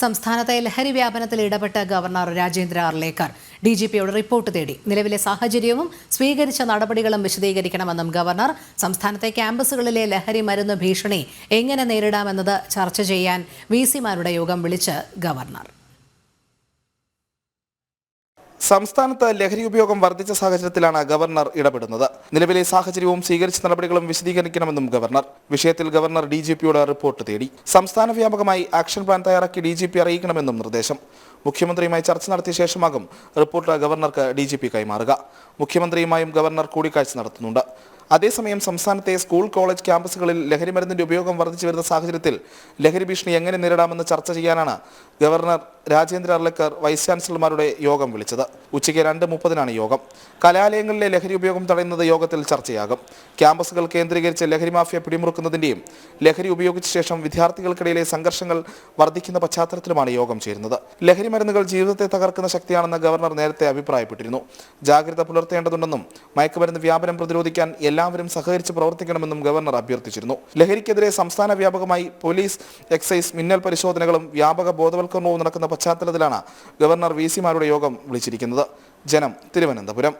സംസ്ഥാനത്തെ ലഹരി വ്യാപനത്തിൽ ഇടപെട്ട governor Rajendra Arlekar D G പിയോട് report തേടി. നിലവിലെ സാഹചര്യവും സ്വീകരിച്ച നടപടികളും വിശദീകരിക്കണമെന്നും ഗവർണർ സംസ്ഥാനത്തെ ക്യാമ്പസുകളിലെ ലഹരി മരുന്ന് ഭീഷണി എങ്ങനെ നേരിടാമെന്നത് ചർച്ച ചെയ്യാൻ വി സിമാരുടെ യോഗം വിളിച്ച് ഗവർണർ. സംസ്ഥാനത്ത് ലഹരി ഉപയോഗം വർദ്ധിച്ച സാഹചര്യത്തിലാണ് ഗവർണർ ഇടപെടുന്നത്. നിലവിലെ സാഹചര്യവും സ്വീകരിച്ച നടപടികളും വിശദീകരിക്കണമെന്നും ഗവർണർ. വിഷയത്തിൽ ഗവർണർ ഡി റിപ്പോർട്ട് തേടി. സംസ്ഥാന വ്യാപകമായി ആക്ഷൻ പ്ലാൻ തയ്യാറാക്കി ഡി അറിയിക്കണമെന്നും നിർദ്ദേശം. മുഖ്യമന്ത്രിയുമായി ചർച്ച നടത്തിയ ശേഷമാകും റിപ്പോർട്ട് ഗവർണർക്ക് ഡി കൈമാറുക. മുഖ്യമന്ത്രിയുമായും ഗവർണർ കൂടിക്കാഴ്ച നടത്തുന്നുണ്ട്. അതേസമയം സംസ്ഥാനത്തെ സ്കൂൾ കോളേജ് ക്യാമ്പസുകളിൽ ലഹരി മരുന്നിന്റെ ഉപയോഗം വർദ്ധിച്ചു വരുന്ന സാഹചര്യത്തിൽ ലഹരി ഭീഷണി എങ്ങനെ നേരിടാമെന്ന് ചർച്ച ചെയ്യാനാണ് ഗവർണർ രാജേന്ദ്ര അർലക്കർ വൈസ് ചാൻസലർമാരുടെ യോഗം വിളിച്ചത്. ഉച്ചയ്ക്ക് രണ്ട് മുപ്പതിനാണ് യോഗം. കലാലയങ്ങളിലെ ലഹരി ഉപയോഗം തടയുന്നത് യോഗത്തിൽ ചർച്ചയാകും. ക്യാമ്പസുകൾ കേന്ദ്രീകരിച്ച് ലഹരി മാഫിയ പിടിമുറുക്കുന്നതിന്റെയും ലഹരി ഉപയോഗിച്ച ശേഷം വിദ്യാർത്ഥികൾക്കിടയിലെ സംഘർഷങ്ങൾ വർദ്ധിക്കുന്ന പശ്ചാത്തലത്തിലുമാണ് യോഗം ചേരുന്നത്. ലഹരി മരുന്നുകൾ ജീവിതത്തെ തകർക്കുന്ന ശക്തിയാണെന്ന് ഗവർണർ നേരത്തെ അഭിപ്രായപ്പെട്ടിരുന്നു. ജാഗ്രത പുലർത്തേണ്ടതുണ്ടെന്നും മയക്കുമരുന്ന് വ്യാപനം പ്രതിരോധിക്കാൻ എല്ലാവരും സഹകരിച്ച് പ്രവർത്തിക്കണമെന്നും ഗവർണർ അഭ്യർത്ഥിച്ചിരുന്നു. ലഹരിക്കെതിരെ സംസ്ഥാന വ്യാപകമായി പോലീസ് എക്സൈസ് മിന്നൽ പരിശോധനകളും വ്യാപക ബോധവൽക്കരണവും നടക്കുന്ന പശ്ചാത്തലത്തിലാണ് ഗവർണർ വി സിമാരുടെ യോഗം വിളിച്ചിരിക്കുന്നത്. ജനം തിരുവനന്തപുരം.